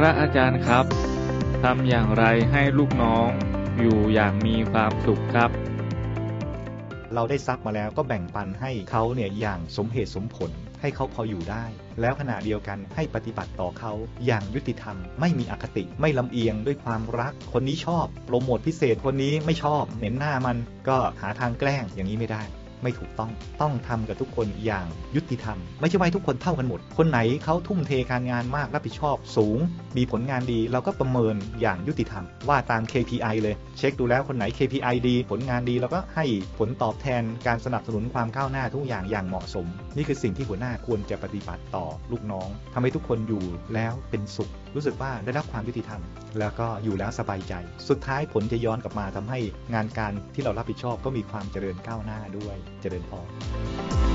พระอาจารย์ครับ ทำอย่างไรให้ลูกน้องอยู่อย่างมีความสุขครับ เราได้ทรัพย์มาแล้วก็แบ่งปันให้เขาเนี่ยอย่างสมเหตุสมผลให้เขาพออยู่ได้ แล้วขณะเดียวกันให้ปฏิบัติต่อเขาอย่างยุติธรรม ไม่มีอคติ ไม่ลำเอียงด้วยความรัก คนนี้ชอบ โปรโมทพิเศษคนนี้ไม่ชอบ เห็นหน้ามันก็หาทางแกล้งอย่างนี้ไม่ได้ ไม่ถูกต้องต้องทำกับทุกคนอย่างยุติธรรม ไม่ใช่ว่าทุกคนเท่ากันหมด คนไหนเขาทุ่มเทการงานมากรับผิดชอบสูง มีผลงานดีเราก็ประเมินอย่างยุติธรรม ว่าตาม KPI เลย เช็คดูแล้วคนไหน KPI ดี ผลงานดีเราก็ให้ผลตอบแทนการสนับสนุนความก้าวหน้าทุกอย่างอย่างเหมาะสม นี่คือสิ่งที่หัวหน้าควรจะปฏิบัติต่อลูกน้องทำให้ทุกคนอยู่แล้วเป็นสุข รู้สึกว่าได้รับความยุติธรรม แล้วก็อยู่แล้วสบายใจ สุดท้ายผลจะย้อนกลับมาทำให้งานการที่เรารับผิดชอบก็มีความเจริญก้าวหน้าด้วยเจริญพร